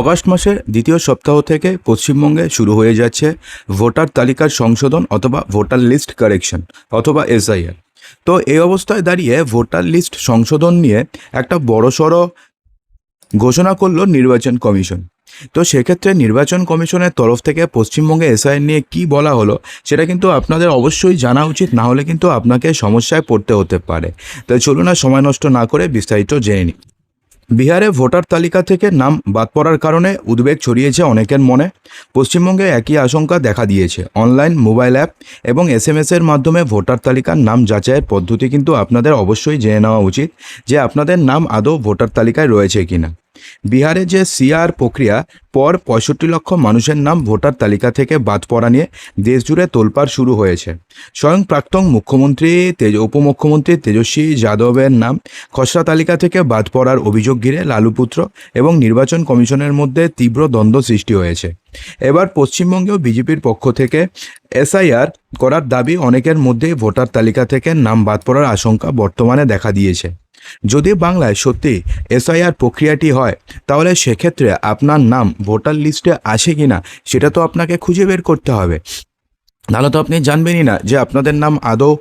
August মাসের দ্বিতীয় সপ্তাহ থেকে পশ্চিমবঙ্গে শুরু হয়ে যাচ্ছে ভোটার তালিকার সংশোধন অথবা ভোটার লিস্ট কারেকশন অথবা এসআইআর। তো এই অবস্থায় দাঁড়িয়ে ভোটার লিস্ট সংশোধন নিয়ে একটা বড়সড় ঘোষণা করল নির্বাচন কমিশন। তো সেক্ষেত্রে নির্বাচন কমিশনের তরফ থেকে পশ্চিমবঙ্গে এসআইআর নিয়ে কি বলা হলো সেটা কিন্তু আপনাদের অবশ্যই জানা উচিত, না হলে কিন্তু আপনাকে সমস্যায় পড়তে হতে পারে। তাই চলুন না সময় নষ্ট না করে বিস্তারিত জেনে নিই। বিহারে ভোটার তালিকা থেকে নাম বাদ পড়ার কারণে উদ্বেগ ছড়িয়েছে অনেকের মনে। পশ্চিমবঙ্গে একই আশঙ্কা দেখা দিয়েছে। অনলাইন, মোবাইল অ্যাপ এবং এস এম এর মাধ্যমে ভোটার তালিকার নাম যাচাইয়ের পদ্ধতি কিন্তু আপনাদের অবশ্যই জেনে নেওয়া উচিত যে আপনাদের নাম আদৌ ভোটার তালিকায় রয়েছে কিনা। বিহারে যে সিআর প্রক্রিয়া, পর পঁয়ষট্টি লক্ষ মানুষের নাম ভোটার তালিকা থেকে বাদ পড়া নিয়ে দেশজুড়ে তোলপাড় শুরু হয়েছে। স্বয়ং প্রাক্তন মুখ্যমন্ত্রী, তেজ, উপমুখ্যমন্ত্রী তেজস্বী যাদবের নাম খসড়া তালিকা থেকে বাদ পড়ার অভিযোগ ঘিরে লালুপুত্র এবং নির্বাচন কমিশনের মধ্যে তীব্র দ্বন্দ্ব সৃষ্টি হয়েছে। এবার পশ্চিমবঙ্গেও বিজেপির পক্ষ থেকে এসআইআর করার দাবি অনেকের মধ্যেই ভোটার তালিকা থেকে নাম বাদ পড়ার আশঙ্কা বর্তমানে দেখা দিয়েছে। যদি বাংলায় সত্যি এসআইআর প্রক্রিয়াটি হয়, তাহলে সেক্ষেত্রে আপনার নাম ভোটার লিস্টে আসে কি না সেটা তো আপনাকে খুঁজে বের করতে হবে। নাহলে তো আপনি জানবেনই না যে আপনাদের নাম আদৌ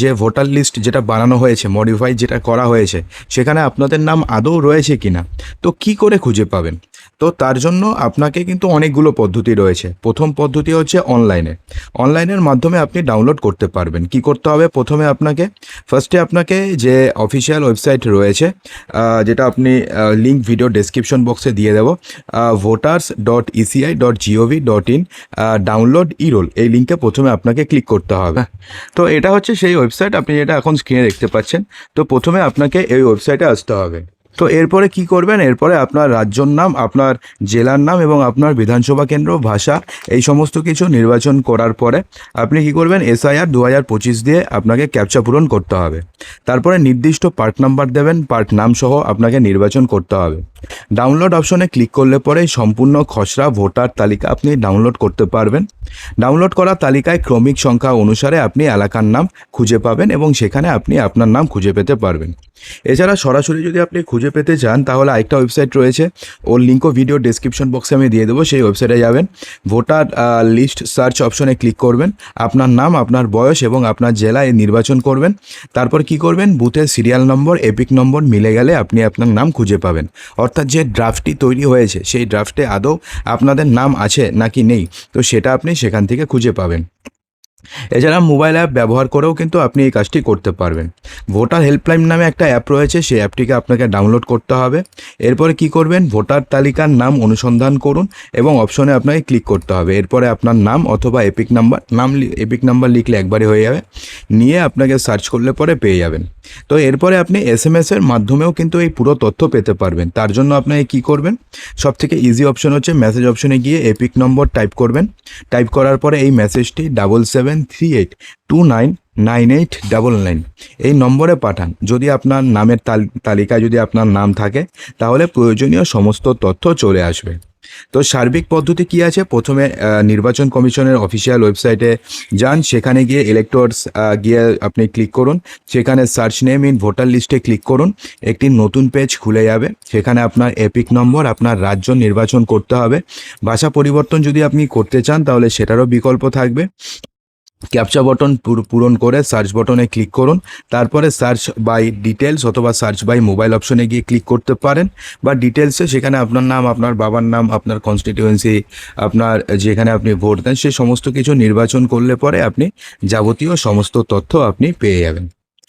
যে ভোটার লিস্ট যেটা বানানো হয়েছে মডিফাই যেটা করা হয়েছে, সেখানে আপনাদের নাম আদৌ রয়েছে কি না তো কি করে খুঁজে পাবেন? তো তার জন্য আপনাকে কিন্তু অনেকগুলো পদ্ধতি রয়েছে। প্রথম পদ্ধতি হচ্ছে অনলাইনে। অনলাইনের মাধ্যমে আপনি ডাউনলোড করতে পারবেন। কি করতে হবে প্রথমে আপনাকে? ফার্স্টে আপনাকে যে অফিসিয়াল ওয়েবসাইট রয়েছে যেটা আপনি লিঙ্ক ভিডিও ডেসক্রিপশন বক্সে দিয়ে দেবো voters dot ECI dot GOV dot in download eroll এই লিঙ্কে প্রথমে আপনাকে ক্লিক করতে হবে। তো এটা হচ্ছে সেই ওয়েবসাইট আপনি যেটা এখন স্ক্রিনে দেখতে পাচ্ছেন। তো প্রথমে আপনাকে এই ওয়েবসাইটে আসতে হবে। তো এরপরে কি করবেন? এরপরে আপনার রাজ্যর নাম, আপনার জেলার নাম এবং আপনার বিধানসভা কেন্দ্র, ভাষা, এই সমস্ত কিছু নির্বাচন করার পরে আপনি কি করবেন? এসআইআর দু হাজার পঁচিশ দিয়ে আপনাকে ক্যাপচা পূরণ করতে হবে। তারপরে নির্দিষ্ট পার্ট নাম্বার দেবেন পার্ট নাম সহ আপনাকে নির্বাচন করতে হবে। ডাউনলোড অপশনে ক্লিক করলে পরে সম্পূর্ণ খসড়া ভোটার তালিকা আপনি ডাউনলোড করতে পারবেন। ডাউনলোড করা তালিকায় ক্রমিক সংখ্যা অনুসারে আপনি এলাকার নাম খুঁজে পাবেন এবং সেখানে আপনি আপনার নাম খুঁজে পেতে পারবেন। এছাড়া সরাসরি যদি আপনি খুঁজে পেতে চান, তাহলে আরেকটা ওয়েবসাইট রয়েছে। ওর লিঙ্কও ভিডিও ডেসক্রিপশন বক্সে আমি দিয়ে দেবো, সেই ওয়েবসাইটে যাবেন। ভোটার লিস্ট সার্চ অপশনে ক্লিক করবেন। আপনার নাম, আপনার বয়স এবং আপনার জেলায় নির্বাচন করবেন। তারপর কি করবেন? বুথের সিরিয়াল নম্বর এপিক নম্বর মিলে গেলে আপনি আপনার নাম খুঁজে পাবেন। অর্থাৎ যে ড্রাফটটি তৈরি হয়েছে, সেই ড্রাফটে আদৌ আপনাদের নাম আছে নাকি নেই? তো সেটা আপনি সেখান থেকে খুঁজে পাবেন। এছাড়া মোবাইল অ্যাপ ব্যবহার করেও কিন্তু আপনি এই কাজটি করতে পারবেন। ভোটার হেল্পলাইন নামে একটা অ্যাপ রয়েছে, সেই অ্যাপটিকে আপনাকে ডাউনলোড করতে হবে। এরপরে কি করবেন? ভোটার তালিকার নাম অনুসন্ধান করুন এবং অপশনে আপনাকে ক্লিক করতে হবে। এরপরে আপনার নাম অথবা এপিক নাম্বার নাম এপিক নাম্বার লিখলে একবারে হয়ে যাবে। নিয়ে আপনাকে সার্চ করলে পরে পেয়ে যাবেন। তো এরপরে আপনি এস এম এর মাধ্যমেও কিন্তু এই পুরো তথ্য পেতে পারবেন। তার জন্য আপনাকে কি করবেন? সব থেকে ইজি অপশন হচ্ছে মেসেজ অপশনে গিয়ে এপিক নম্বর টাইপ করবেন। টাইপ করার পরে এই মেসেজটি double seven three eight two nine nine eight double nine এই নম্বরে পাঠান। যদি আপনার নামের তাল- তালিকায় যদি আপনার নাম থাকে, তাহলে প্রয়োজনীয় সমস্ত তথ্য চলে আসবে। তো সার্বিক পদ্ধতি কি আছে? প্রথমে নির্বাচন কমিশনের অফিসিয়াল ওয়েবসাইটে যান। সেখানে গিয়ে ইলেক্টরস গিয়ে আপনি ক্লিক করুন। সেখানে সার্চ নেম ইন ভোটার লিস্টে ক্লিক করুন। একটি নতুন পেজ খুলে যাবে। সেখানে আপনার এপিক নম্বর আপনার রাজ্য নির্বাচন করতে হবে। ভাষা পরিবর্তন যদি আপনি করতে চান, তাহলে সেটারও বিকল্প থাকবে। ক্যাপচা বটন পুর- পূরণ করে সার্চ বটনে ক্লিক করুন। তারপরে সার্চ বাই ডিটেলস অথবা সার্চ বাই মোবাইল অপশনে গিয়ে ক্লিক করতে পারেন। বা ডিটেলসে সেখানে আপনার নাম, আপনার বাবার নাম, আপনার কনস্টিটিউয়েন্সি আপনার যেখানে আপনি ভোট দেন, সে সমস্ত কিছু নির্বাচন করলে পরে আপনি যাবতীয় সমস্ত তথ্য আপনি পেয়ে যাবেন।